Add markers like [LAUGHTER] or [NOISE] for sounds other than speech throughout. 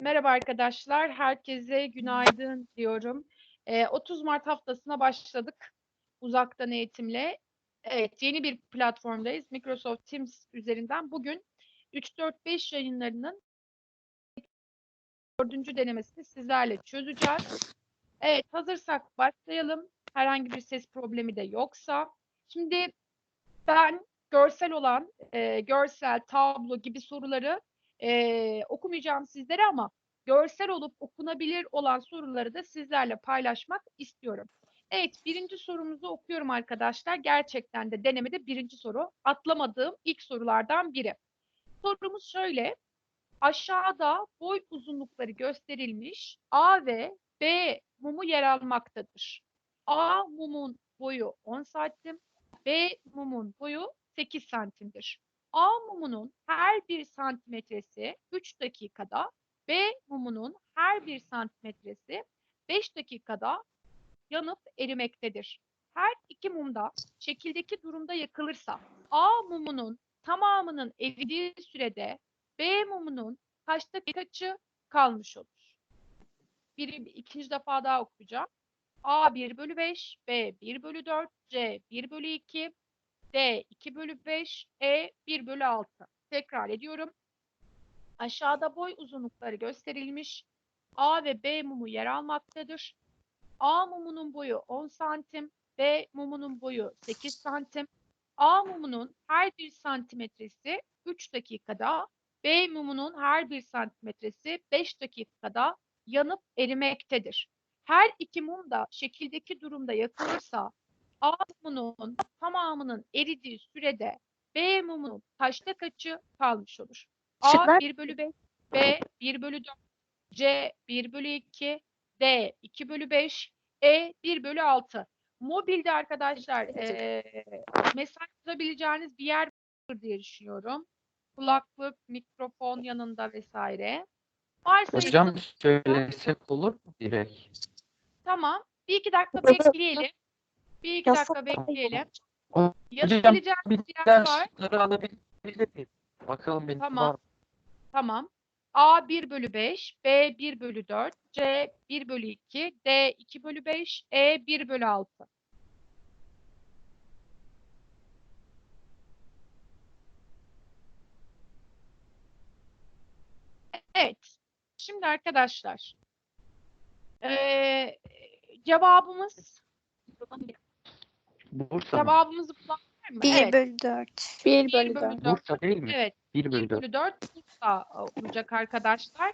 Merhaba arkadaşlar, herkese günaydın diyorum. Eee, 30 Mart haftasına başladık uzaktan eğitimle. Evet, yeni bir platformdayız. Microsoft Teams üzerinden bugün 3-4-5 yayınlarının 4. denemesini sizlerle çözeceğiz. Evet, hazırsak başlayalım. Herhangi bir ses problemi de yoksa. Şimdi ben görsel olan, eee, görsel, tablo gibi soruları eee, okumayacağım sizlere ama görsel olup okunabilir olan soruları da sizlerle paylaşmak istiyorum. Evet, birinci sorumuzu okuyorum arkadaşlar. Gerçekten de denemede birinci soru. Atlamadığım ilk sorulardan biri. Sorumuz şöyle. Aşağıda boy uzunlukları gösterilmiş A ve B mumu yer almaktadır. A mumun boyu 10 santim, B mumun boyu 8 santimdir. A mumunun her bir santimetresi 3 dakikada, B mumunun her bir santimetresi 5 dakikada yanıp erimektedir. Her iki mum da şekildeki durumda yakılırsa A mumunun tamamının eridiği sürede B mumunun kaçta kaçı kalmış olur? Bir, ikinci defa daha okuyacağım. A 1 bölü 5, B 1 bölü 4, C 1 bölü 2, D 2 bölü 5, E 1 bölü 6. Tekrar ediyorum. Aşağıda boy uzunlukları gösterilmiş. A ve B mumu yer almaktadır. A mumunun boyu 10 santim, B mumunun boyu 8 santim. A mumunun her bir santimetresi 3 dakikada, B mumunun her bir santimetresi 5 dakikada yanıp erimektedir. Her iki mum da şekildeki durumda yakılırsa A mumunun tamamının eridiği sürede B mumunun kaçta kaçı kalmış olur? A Şıklar- 1 bölü 5, B 1 bölü 4, C 1 bölü 2, D 2 bölü 5, E 1 bölü 6. Mobilde arkadaşlar eee mesaj yazabileceğiniz bir yer var diye düşünüyorum. Kulaklık, mikrofon yanında vesaire. Varsa Hocam söylesek olur mu direkt? Tamam. Bir iki dakika bekleyelim. Bir iki dakika bekleyelim. Yazabileceğiniz bir yer var. alabilir miyiz? Bakalım benim Tamam. var? Tamam. A 1 bölü 5, B 1 bölü 4, C 1 bölü 2, D 2 bölü 5, E 1 bölü 6. Evet. Şimdi arkadaşlar eee, cevabımız Bursa mı? cevabımızı bulan var mı? 1 Evet. bölü 4. 1 1 bölü bölü 4. 4. Bursa değil mi? Evet. 1 1 bölü 4. bölü 4 Bursa olacak arkadaşlar.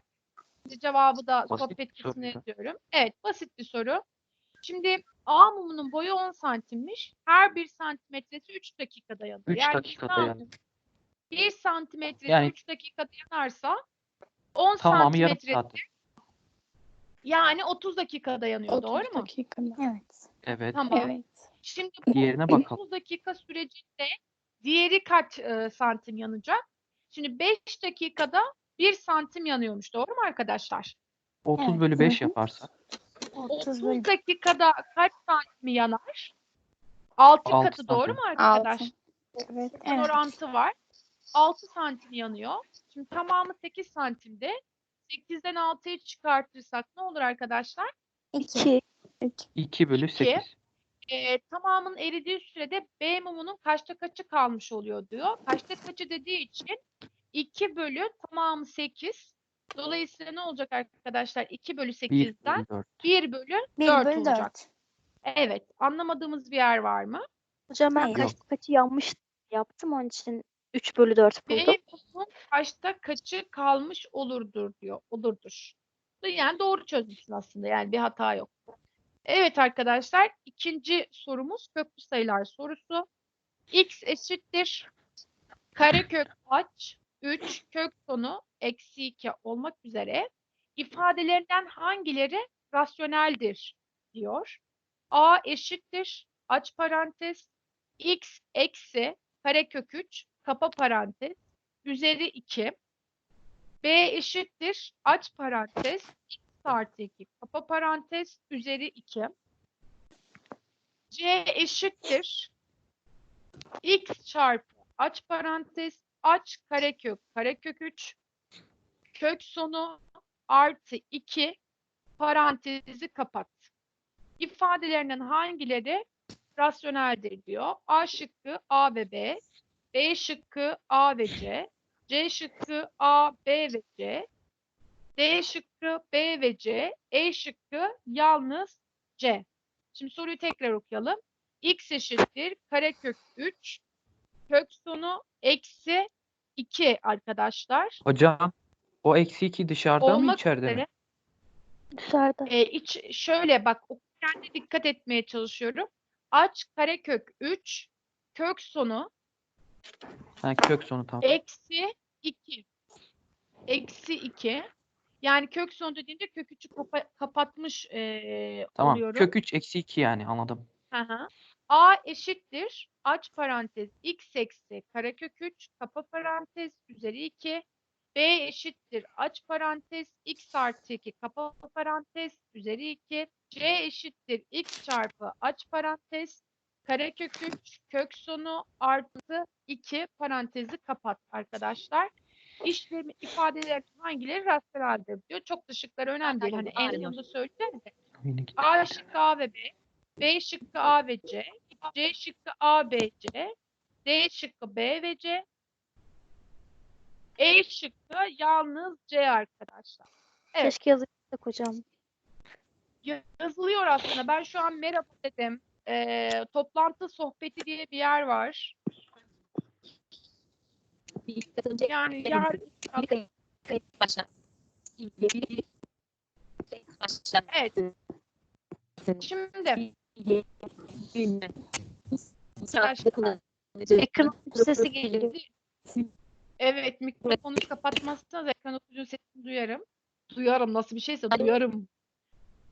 Şimdi cevabı da Basit sohbet ya. ediyorum. Evet basit bir soru. Şimdi A mumunun boyu 10 santimmiş. Her bir santimetresi 3 dakikada yanıyor. 3 yani dakikada yapayım? 1 santimetresi Yani- 3 dakikada yanarsa 10 Tamamı yarım santimetresi saat. yani 30 dakikada yanıyor. 30 Doğru mu? dakikada. Evet. Evet. Tamam. Evet. Şimdi bu Diğerine bakalım. 30 dakika sürecinde diğeri kaç e, santim yanacak? Şimdi 5 dakikada 1 santim yanıyormuş. Doğru mu arkadaşlar? 30 Evet. bölü Hı 5 hı. yaparsak 30 30 bölü dakikada kaç santim yanar? 6 Altı katı doğru mu Altı. arkadaşlar? Evet. Bir orantı var. 6 santim yanıyor. Şimdi tamamı 8 santimde. 8'den 6'yı çıkartırsak ne olur arkadaşlar? 2. 2 bölü İki. 8. Ee, tamamın eridiği sürede B mumunun kaçta kaçı kalmış oluyor diyor. Kaçta kaçı dediği için 2 bölü tamamı 8. Dolayısıyla ne olacak arkadaşlar? 2 bölü 1 8'den bölü 4. 1 bölü 1 4 bölü olacak. 4. Evet. Anlamadığımız bir yer var mı? Hocam ben Hayır. kaç kaçı yanlış yaptım onun için 3 bölü 4 buldum. B mumun kaçta kaçı kalmış olurdur diyor. Olurdur. Yani doğru çözmüşsün aslında. Yani bir hata yok. Evet arkadaşlar. ikinci sorumuz köklü sayılar sorusu. X eşittir. Karekök aç 3 kök sonu eksi 2 olmak üzere ifadelerinden hangileri rasyoneldir diyor. A eşittir aç parantez x eksi karekök 3 kapa parantez üzeri 2 B eşittir aç parantez x artı 2 kapa parantez üzeri 2 C eşittir. X çarpı aç parantez aç karekök. Karekök 3 kök sonu artı 2 parantezi kapat. İfadelerinden hangileri rasyoneldir diyor. A şıkkı A ve B, B şıkkı A ve C, C şıkkı A, B ve C, D şıkkı B ve C, E şıkkı yalnız C. Şimdi soruyu tekrar okuyalım. X eşittir karekök 3, kök sonu eksi 2 arkadaşlar. Hocam o eksi 2 dışarıda mı Olmak içeride mi? üzere Dışarıda. e, iç, şöyle bak okurken de dikkat etmeye çalışıyorum. Aç karekök 3, kök sonu Ha, kök sonu tam. eksi 2. Eksi 2. Yani kök sonu dediğinde kök 3'ü kapa- kapatmış e, Tamam. oluyorum. Kök 3 eksi 2 yani anladım. Hı hı. A eşittir. Aç parantez x eksi karekök 3 kapa parantez üzeri 2. B eşittir. Aç parantez x artı 2 kapa parantez üzeri 2. C eşittir. x çarpı aç parantez karekök 3 kök sonu artı 2 parantezi kapat arkadaşlar. İşlemi ifadeler hangileri rasyoneldir diyor. Çok da şıkları önemli değil. Hani en sonunda söyleyeceğim de. A şıkkı A ve B, B şıkkı A ve C, C şıkkı A, B, C, D şıkkı B ve C, E şıkkı yalnız C arkadaşlar. Evet. Keşke yazıcıydık hocam. Yazılıyor aslında. Ben şu an merhaba dedim. Ee, toplantı sohbeti diye bir yer var. Yani yer, evet. Şimdi Ekran sesi geliyor. Evet, mikrofonu kapatmazsanız ekran okuyucu sesini duyarım. Duyarım, nasıl bir şeyse duyarım.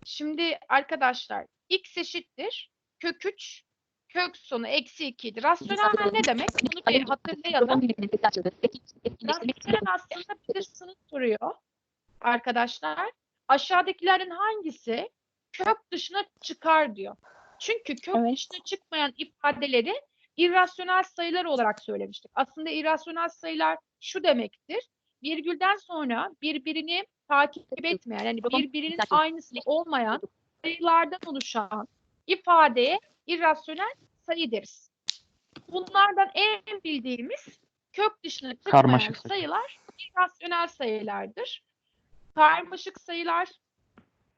Şimdi arkadaşlar, x eşittir. Kök 3, kök sonu eksi 2 idi. Rasyonel ne demek? Bunu bir hatırlayalım. Rasyonel aslında bir sınıf soruyor arkadaşlar. Aşağıdakilerin hangisi kök dışına çıkar diyor. Çünkü kök Evet. dışına çıkmayan ifadeleri irrasyonel sayılar olarak söylemiştik. Aslında irrasyonel sayılar şu demektir. Virgülden sonra birbirini takip etmeyen, yani birbirinin aynısı olmayan sayılardan oluşan ifadeye irrasyonel sayı deriz. Bunlardan en bildiğimiz kök dışına çıkmayan Karmaşık sayı. sayılar irrasyonel sayılardır. Karmaşık sayılar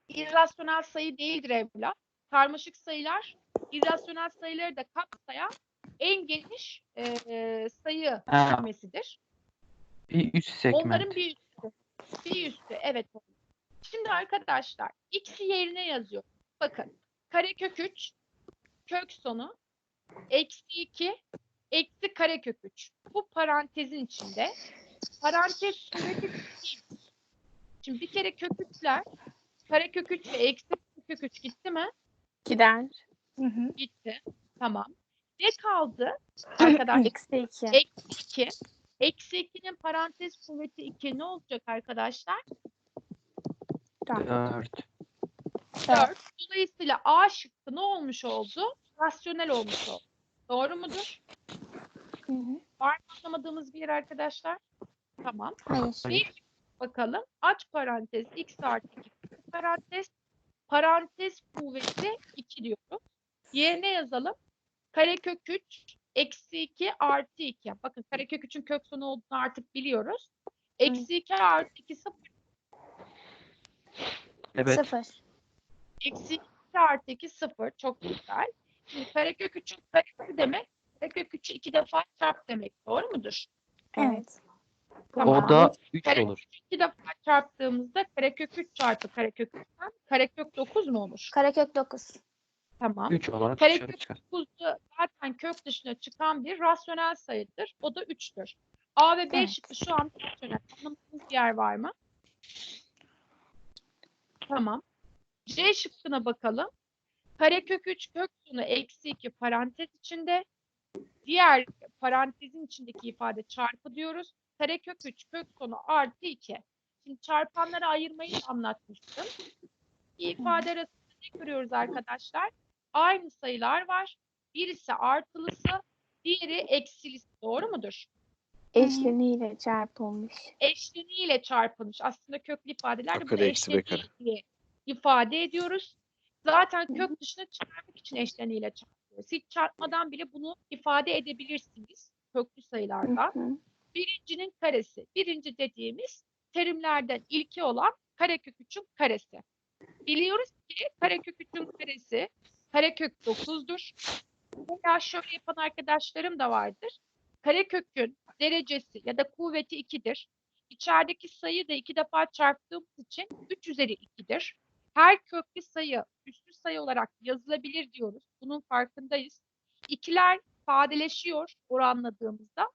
irrasyonel sayı değildir evlat. Karmaşık sayılar irrasyonel sayıları da kapsayan en geniş eee, sayı Ha. kümesidir. Bir üst segment. Onların bir üstü. Bir üstü evet. Şimdi arkadaşlar x'i yerine yazıyor. Bakın karekök 3 kök sonu eksi 2 eksi karekök 3. Bu parantezin içinde. Parantez. Şimdi bir kere kök 3'ler karekök 3 ve eksi kök 3 gitti mi? Gider. Gitti. Tamam. Ne kaldı [CLEARS THROAT] arkadaşlar? Eksi 2. Eksi 2. Eksi 2'nin parantez kuvveti 2 ne olacak arkadaşlar? 4. 4. Dolayısıyla A şıkkı ne olmuş oldu? Rasyonel olmuş oldu. Doğru mudur? Var mı anlamadığımız bir yer arkadaşlar? Tamam. Hayır. Bir bakalım. Aç parantez x artı 2 parantez parantez kuvveti 2 diyoruz. Yerine yazalım. Karekök 3 eksi 2 artı 2. Bakın karekök 3'ün kök sonu olduğunu artık biliyoruz. Eksi 2 artı 2 0. Evet. 0. Eksi 2 artı 2 0. Çok güzel. Şimdi karekök 3'ün karesi demek. Karekök 3'ü 2 defa çarp demek. Doğru mudur? Evet. Tamam. O da 3 Kare- olur. 2 defa çarptığımızda karekök 3 çarpı karekök 3'ten karekök 9 mu olur? Karekök 9. Tamam. 3 olarak Karekök dışarı çıkar. 9 da zaten kök dışına çıkan bir rasyonel sayıdır. O da 3'tür. A ve B Evet. şıkkı şu an rasyonel. Anlamadığınız bir yer var mı? Tamam. C şıkkına bakalım. Karekök 3 kök sonu eksi 2 parantez içinde. Diğer parantezin içindeki ifade çarpı diyoruz. Karekök 3 kök sonu artı 2. Şimdi çarpanları ayırmayı anlatmıştım. İki ifade arasında ne görüyoruz arkadaşlar? Aynı sayılar var. Birisi artılısı, diğeri eksilisi. Doğru mudur? Eşleniyle çarpılmış. eşleniğiyle çarpılmış. Aslında köklü ifadelerde A bunu diye ifade ediyoruz. Zaten kök dışına çıkarmak için eşleniğiyle çarpıyoruz. Hiç çarpmadan bile bunu ifade edebilirsiniz köklü sayılarda. Hı hı. Birincinin karesi. Birinci dediğimiz terimlerden ilki olan karekök 3'ün karesi. Biliyoruz ki karekök 3'ün karesi karekök 9'dur. Veya şöyle yapan arkadaşlarım da vardır. Karekökün derecesi ya da kuvveti 2'dir. İçerideki sayı da iki defa çarptığımız için 3 üzeri 2'dir. Her köklü sayı üslü sayı olarak yazılabilir diyoruz. Bunun farkındayız. İkiler sadeleşiyor oranladığımızda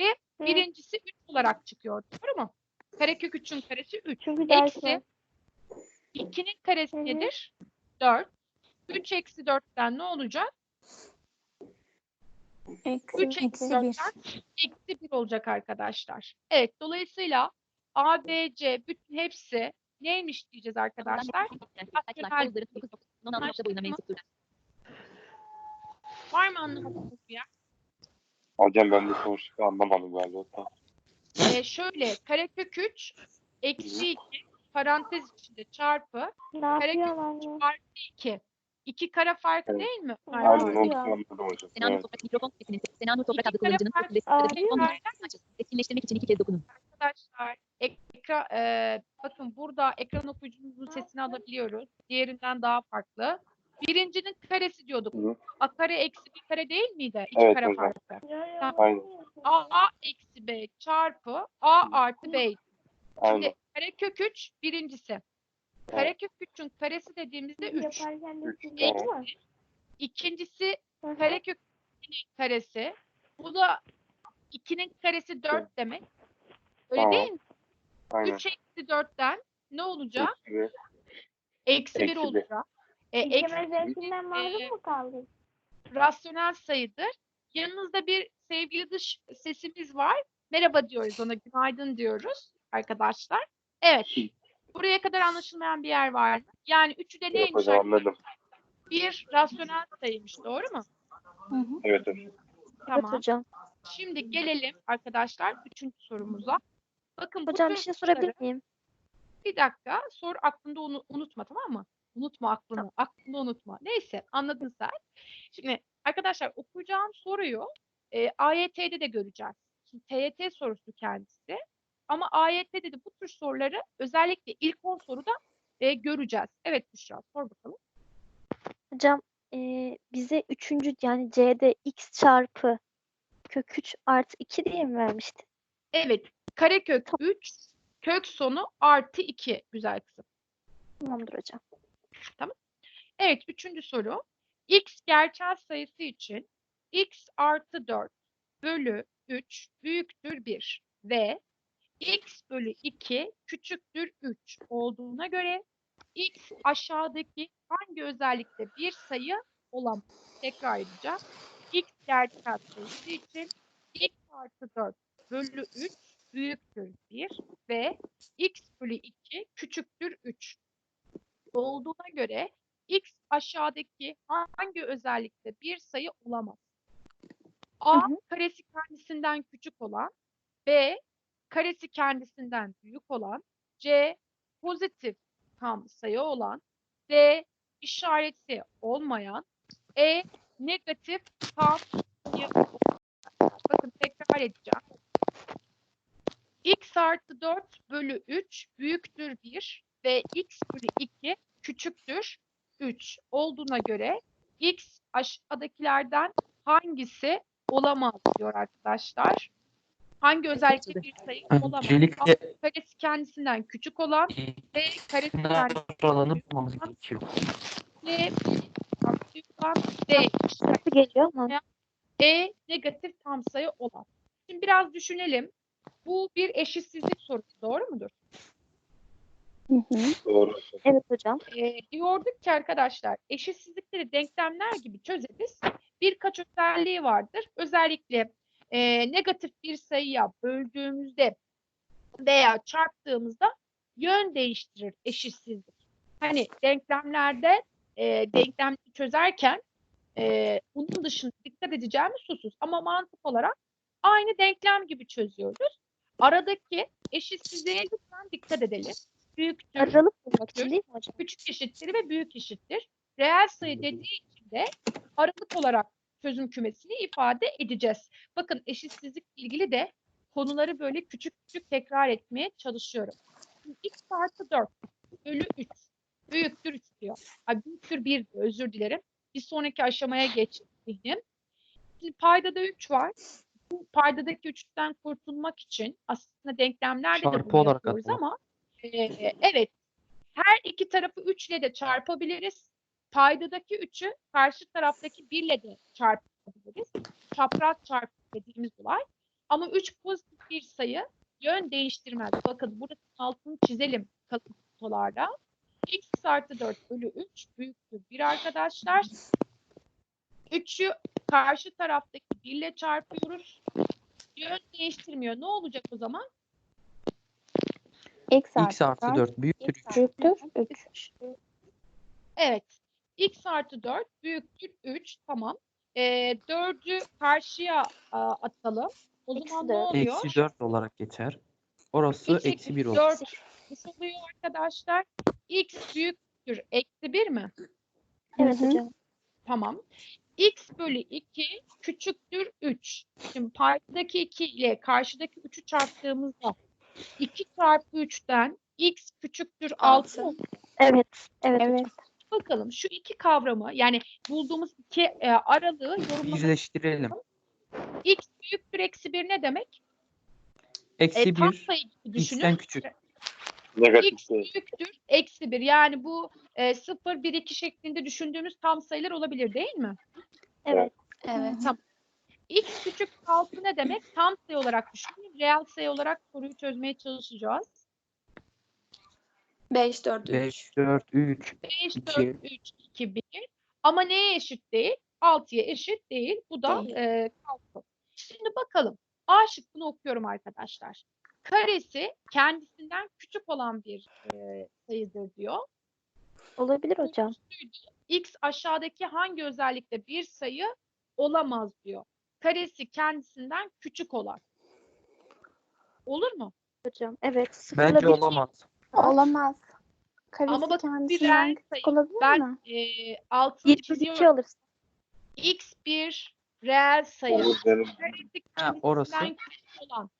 ve Hı. birincisi 3 olarak çıkıyor. Doğru mu? Karekök 3'ün karesi 3. Çünkü ders Eksi var. 2'nin karesi Hı nedir? 4. 3 eksi 4'ten ne olacak? Eksi, 3 eksi eksi 4'ten bir. eksi 1 olacak arkadaşlar. Evet dolayısıyla A, B, C bütün hepsi neymiş diyeceğiz arkadaşlar? Var mı anlamadığınız bir yer? Hocam ben de sonuçta anlamadım galiba. Ee, şöyle karekök 3 eksi 2 parantez içinde çarpı Karekök yapıyorlar ya? artı 2. 2 kare farkı Evet. değil mi? Aynen. Aynen Aynen. onu Ya. anladım hocam. Evet. toprak mikrofon sesinin senaryo toprak adlı İki kullanıcının fark açın. Etkinleştirmek için iki kez dokunun. Arkadaşlar ekra, e, bakın burada ekran okuyucumuzun sesini alabiliyoruz. Diğerinden daha farklı. Birincinin karesi diyorduk. Hı. A kare eksi bir kare değil miydi? İki Evet kare hocam. farkı. Ya, ya, Aynen. A, A eksi B çarpı A artı B. Aynen. Şimdi karekök 3 birincisi. Karekök 3'ün karesi dediğimizde 3. Yaparken de Üç, siz tamam. değil mi? İkincisi karekök 2'nin karesi. Bu da 2'nin karesi 4 demek. Öyle Tamam. değil mi? Aynen. 3 eksi 4'ten ne olacak? Eksi Eksi 1 Eksi bir. olacak. E, eksi İkimiz zevkinden e, mahrum mu kaldık? rasyonel sayıdır. Yanınızda bir sevgili dış sesimiz var. Merhaba diyoruz ona, günaydın diyoruz arkadaşlar. Evet. Buraya kadar anlaşılmayan bir yer var mı? Yani üçü de Yok neymiş? hocam anladım. Bir rasyonel sayıymış, doğru mu? Hı hı. Evet hocam. Evet Tamam. hocam. Şimdi gelelim arkadaşlar üçüncü sorumuza. Bakın Hocam bir şey sorabilir miyim? Bir dakika sor aklında unu- unutma tamam mı? Unutma aklını. Aklını unutma. Neyse anladın sen. Şimdi arkadaşlar okuyacağım soruyu e, AYT'de de göreceğiz. Şimdi TYT sorusu kendisi. Ama AYT'de de bu tür soruları özellikle ilk 10 soruda e, göreceğiz. Evet Büşra sor bakalım. Hocam eee, bize üçüncü yani C'de x çarpı kök 3 artı 2 diye mi vermişti? Evet karekök 3 kök sonu artı 2 güzel kızım. Tamamdır hocam. Evet, üçüncü soru. X gerçel sayısı için x artı 4 bölü 3 büyüktür 1 ve x bölü 2 küçüktür 3 olduğuna göre x aşağıdaki hangi özellikle bir sayı olamaz? Tekrar edeceğim. x gerçel sayısı için x artı 4 bölü 3 büyüktür 1 ve x bölü 2 küçüktür 3 olduğuna göre x aşağıdaki hangi özellikle bir sayı olamaz? A Hı hı. karesi kendisinden küçük olan, B karesi kendisinden büyük olan, C pozitif tam sayı olan, D işareti olmayan, E negatif tam sayı olan. Bakın tekrar edeceğim. X artı 4 bölü 3 büyüktür 1 ve x bölü 2 küçüktür 3 olduğuna göre x aşağıdakilerden hangisi olamaz diyor arkadaşlar. Hangi özellikle bir sayı olamaz? A Öncelikle karesi kendisinden küçük olan, B karesi kendisinden alanı bulmamız gerekiyor. C tam sayı olan, D geliyor ama? E negatif tam sayı olan. Şimdi biraz düşünelim. Bu bir eşitsizlik sorusu doğru mudur? Hı hı. Doğru. Evet hocam. e, diyorduk ki arkadaşlar eşitsizlikleri denklemler gibi çözeriz. Birkaç özelliği vardır. Özellikle e, negatif bir sayıya böldüğümüzde veya çarptığımızda yön değiştirir eşitsizlik. Hani denklemlerde e, denklem çözerken e, bunun dışında dikkat edeceğimiz husus ama mantık olarak Aynı denklem gibi çözüyoruz. Aradaki eşitsizliğe lütfen dikkat edelim. Büyüktür, Aralık bulmak için değil mi hocam? küçük eşittir ve büyük eşittir. Reel sayı dediği için de aralık olarak çözüm kümesini ifade edeceğiz. Bakın eşitsizlikle ilgili de konuları böyle küçük küçük tekrar etmeye çalışıyorum. Şimdi x artı 4 bölü 3 büyüktür 3 diyor. Ay, büyüktür 1 diyor özür dilerim. Bir sonraki aşamaya geçeyim. Şimdi paydada 3 var. Bu paydadaki 3'ten kurtulmak için aslında denklemlerde de Çarpı bunu olarak yapıyoruz atalım. ama e, evet her iki tarafı 3 ile de çarpabiliriz. Paydadaki 3'ü karşı taraftaki 1 ile de çarpabiliriz. Çapraz çarpı dediğimiz olay. Ama 3 pozitif bir sayı yön değiştirmez. Bakın burada altını çizelim kalın kutularda. x artı 4 bölü 3 büyüktür 1 arkadaşlar. 3'ü karşı taraftaki 1 ile çarpıyoruz. Yön değiştirmiyor. Ne olacak o zaman? X X artı dört 4 büyüktür X 3. Büyüktür 3. Evet. x artı 4 büyüktür 3. Tamam. Ee, 4'ü karşıya a, atalım. O Eksi zaman ne oluyor? Eksi 4 olarak geçer. Orası Üç eksi 1 olur. 4 ne oluyor arkadaşlar? x büyüktür eksi 1 mi? Evet hocam. Tamam. X bölü 2 küçüktür 3. Şimdi paydadaki 2 ile karşıdaki 3'ü çarptığımızda 2 çarpı 3'ten x küçüktür 6 Altı. Evet. Evet, Evet. Bakalım şu iki kavramı yani bulduğumuz iki e, aralığı yorumlamak Birleştirelim. x büyüktür eksi 1 ne demek? E, Eksi tam 1 sayı gibi düşünün. x'ten küçük. Negatif x değil. büyüktür eksi 1 yani bu e, 0, 1, 2 şeklinde düşündüğümüz tam sayılar olabilir değil mi? Evet. Evet. x küçük 6 ne demek? Tam sayı olarak düşünün. Reel sayı olarak soruyu çözmeye çalışacağız. 5, 4, 5, 4, 3. 5, İki. 4, 3, 2, 1. Ama neye eşit değil? 6'ya eşit değil. Bu da Değil. e, kalktı. Şimdi bakalım. A şıkkını okuyorum arkadaşlar. Karesi kendisinden küçük olan bir e, sayıdır diyor. Olabilir hocam. X aşağıdaki hangi özellikle bir sayı olamaz diyor. Karesi kendisinden küçük olan. Olur mu? Hocam. Evet. Sıfırla Bence bir olamaz. Olamaz. Karesi Ama bakın bir kendisinden küçük sayı. olabilir Ben e, altını 22 çiziyorum. alırsın. X bir reel sayı. Karesi Ha, orası. kendisinden küçük olan.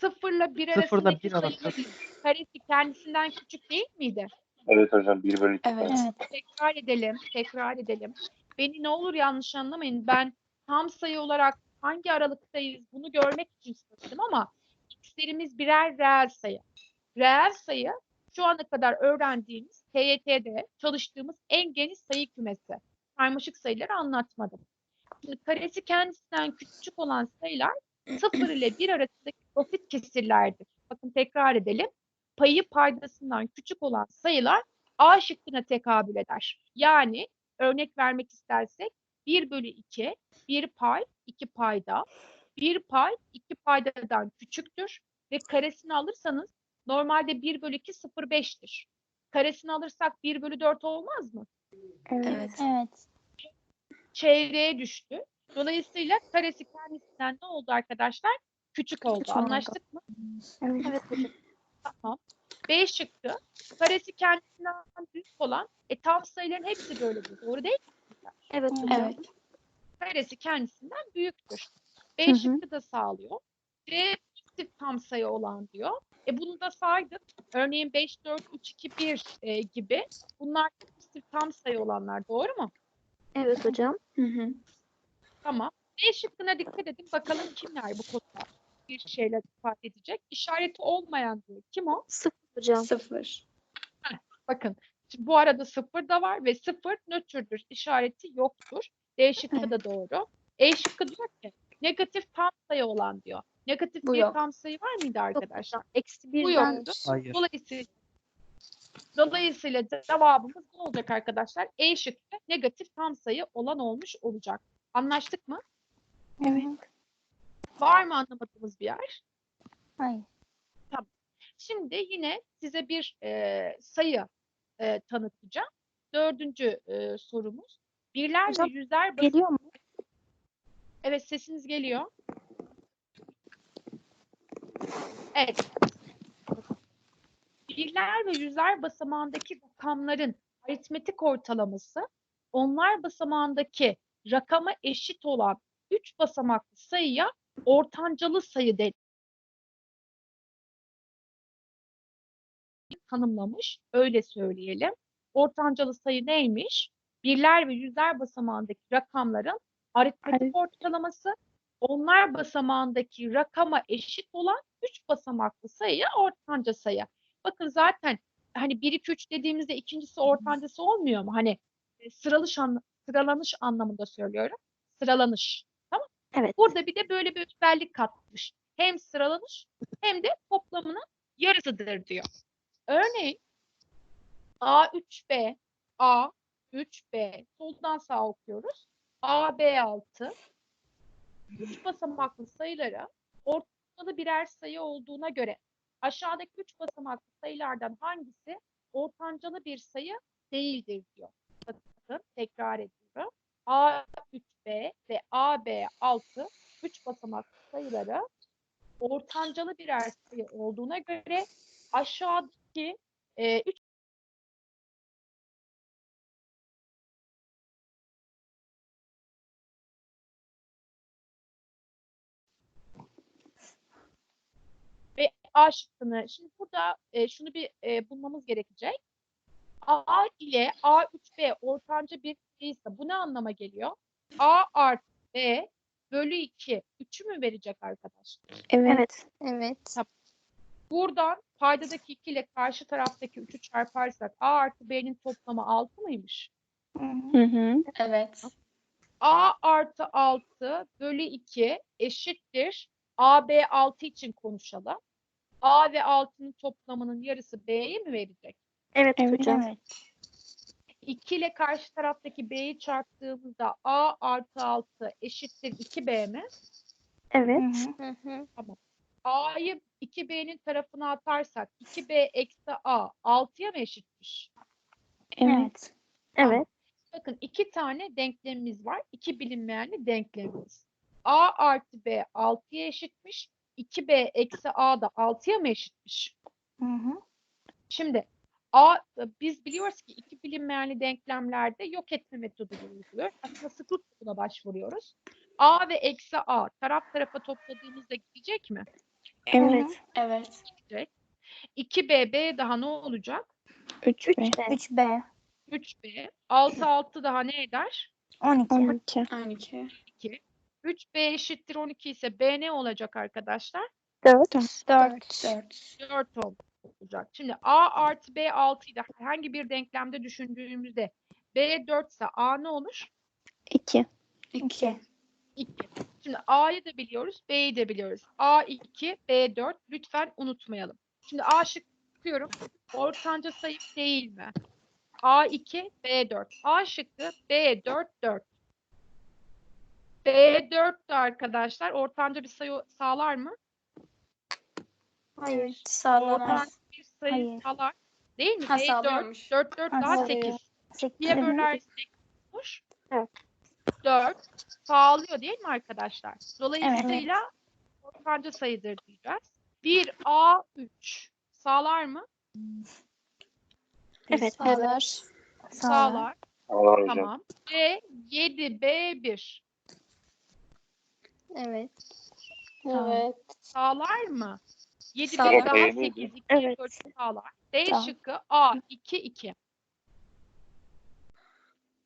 Sıfırla bir Sıfırla arasındaki bir arası. karesi kendisinden küçük değil miydi? Evet hocam 1 bölü 2. Evet. Tekrar edelim, tekrar edelim. Beni ne olur yanlış anlamayın. Ben tam sayı olarak hangi aralıktayız bunu görmek için söyledim ama x'lerimiz birer reel sayı. Reel sayı şu ana kadar öğrendiğimiz TYT'de çalıştığımız en geniş sayı kümesi. Karmaşık sayıları anlatmadım. Şimdi karesi kendisinden küçük olan sayılar 0 ile 1 arasındaki basit kesirlerdir. Bakın tekrar edelim. Payı paydasından küçük olan sayılar A şıkkına tekabül eder. Yani örnek vermek istersek 1 bölü 2, 1 pay, 2 payda, 1 pay, 2 paydadan küçüktür ve karesini alırsanız normalde 1 bölü 2 0,5'tir. Karesini alırsak 1 bölü 4 olmaz mı? Evet. Evet. Çevreye düştü. Dolayısıyla karesi kendisinden ne oldu arkadaşlar? Küçük oldu. Küçük oldu. Anlaştık mı? Evet. Evet hocam. Tamam. B şıkkı. Karesi kendisinden büyük olan e, tam sayıların hepsi böyledir. Doğru değil mi? Evet hocam. Evet. Karesi kendisinden büyüktür. B Hı hı. şıkkı da sağlıyor. C pozitif tam sayı olan diyor. E bunu da saydık. Örneğin 5, 4, 3, 2, 1 e, gibi. Bunlar pozitif tam sayı olanlar. Doğru mu? Evet hocam. Hı hı. Tamam. B şıkkına dikkat edin. Bakalım kimler bu konuda bir şeyler ifade edecek. İşareti olmayan diyor. Kim o? Sıfır hocam. 0. Bakın şimdi bu arada sıfır da var ve sıfır nötrdür. İşareti yoktur. D şıkkı da doğru. E şıkkı diyor ki negatif tam sayı olan diyor. Negatif Bu bir yok. tam sayı var mıydı arkadaşlar? Eksi Bu birden. yoktu. Hayır. Dolayısıyla Dolayısıyla cevabımız ne olacak arkadaşlar? E şıkkı negatif tam sayı olan olmuş olacak. Anlaştık mı? Evet. Var mı anlamadığımız bir yer? Hayır. Şimdi yine size bir e, sayı e, tanıtacağım. Dördüncü e, sorumuz. Birler Hocam, ve yüzler. Geliyor mu? Evet sesiniz geliyor. Evet. Birler ve yüzler basamağındaki rakamların aritmetik ortalaması onlar basamağındaki rakama eşit olan 3 basamaklı sayıya ortancalı sayı denir. tanımlamış. Öyle söyleyelim. Ortancalı sayı neymiş? Birler ve yüzler basamağındaki rakamların aritmetik Arit- ortalaması onlar basamağındaki rakama eşit olan 3 basamaklı sayıya ortanca sayı. Bakın zaten hani 1 2 3 dediğimizde ikincisi ortancası olmuyor mu? Hani e, sıralanış sıralanış anlamında söylüyorum. Sıralanış. Evet. Burada bir de böyle bir özellik katmış. Hem sıralanış hem de toplamının yarısıdır diyor. Örneğin A3B, A3B, soldan sağa okuyoruz. AB6, 3 basamaklı sayıları ortalı birer sayı olduğuna göre aşağıdaki 3 basamaklı sayılardan hangisi ortancalı bir sayı değildir diyor. Bakın tekrar ediyorum. A3B ve AB6 3 basamaklı sayıları ortancalı birer sayı olduğuna göre aşağıdaki e, üç ve A şıkkını şimdi burada e, şunu bir e, bulmamız gerekecek. A ile A3B ortanca bir sayıysa bu ne anlama geliyor? A artı B bölü 2 3'ü mü verecek arkadaşlar? Evet. Evet. Buradan paydadaki 2 ile karşı taraftaki 3'ü çarparsak A artı B'nin toplamı 6 mıymış? Hı hı. Evet. A artı 6 bölü 2 eşittir. AB 6 için konuşalım. A ve 6'nın toplamının yarısı B'ye mi verecek? Evet Evet. hocam. Evet. 2 ile karşı taraftaki B'yi çarptığımızda A artı 6 eşittir 2B mi? Evet. Hı hı. A'yı 2B'nin tarafına atarsak 2B eksi A 6'ya mı eşitmiş? Evet. Evet. Bakın iki tane denklemimiz var. İki bilinmeyenli denklemimiz. A artı B 6'ya eşitmiş. 2B eksi A da 6'ya mı eşitmiş? Hı hı. Şimdi A, biz biliyoruz ki iki bilinmeyenli denklemlerde yok etme metodu uyguluyor. Aslında sıklık buna başvuruyoruz. A ve eksi A taraf tarafa topladığımızda gidecek mi? Evet. Evet. Gidecek. 2B, B daha ne olacak? 3 B. 3B. 3B. 6, 6 daha ne eder? 12. 12. 12. 2. 3B eşittir 12 ise B ne olacak arkadaşlar? 4. 4. 4. 4 olacak. Şimdi A artı B 6'yı da herhangi bir denklemde düşündüğümüzde B 4 ise A ne olur? 2. 2. 2. Şimdi A'yı da biliyoruz, B'yi de biliyoruz. A 2, B 4. Lütfen unutmayalım. Şimdi A şıkkıyorum. Ortanca sayı değil mi? A 2, B 4. A şıkkı B 4, 4. B 4 de arkadaşlar ortanca bir sayı sağlar mı? Hayır. Sağlamaz. bir sayı Hayır. sağlar. Değil mi? Ha, B 4, sağlıyormuş. 4, 4 Ha, daha sağlıyor. 8. 8. İkiye Evet. bölersek olur. Evet. 4 sağlıyor değil mi arkadaşlar? Dolayısıyla ortanca sayıdır diyeceğiz. 1 A 3 sağlar mı? Evet. Sağlar. Sağlar. Allah hocam. Tamam. C 7 B 1 Evet. Tamam. Evet. sağlar mı? 7 Sağlar. 1 daha Evet. 8 2 Evet. sağlar. D Tamam. şıkkı A 2 2.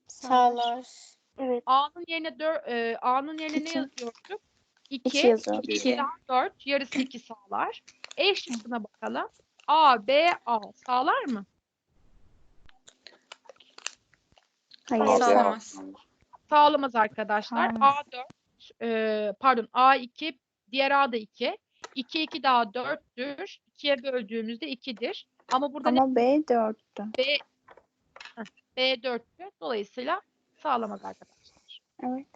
Sağlar. Evet. A'nın yerine dör, e, A'nın yerine ne İki. yazıyorduk? 2 2, yazıyor. 2 İki. daha 4, yarısı 2 [CLEARS THROAT] sağlar. E şıkkına bakalım. A, B, A sağlar mı? Hayır. Sağ- Sağlamaz. Sağlamaz. Sağlamaz arkadaşlar. Sağlamaz. A4, e, pardon A2, diğer A da 2. 2, 2 daha 4'tür. 2'ye böldüğümüzde 2'dir. Ama burada? Ama B 4'tü. B, B 4'tü. Dolayısıyla sağlamaz arkadaşlar. Evet.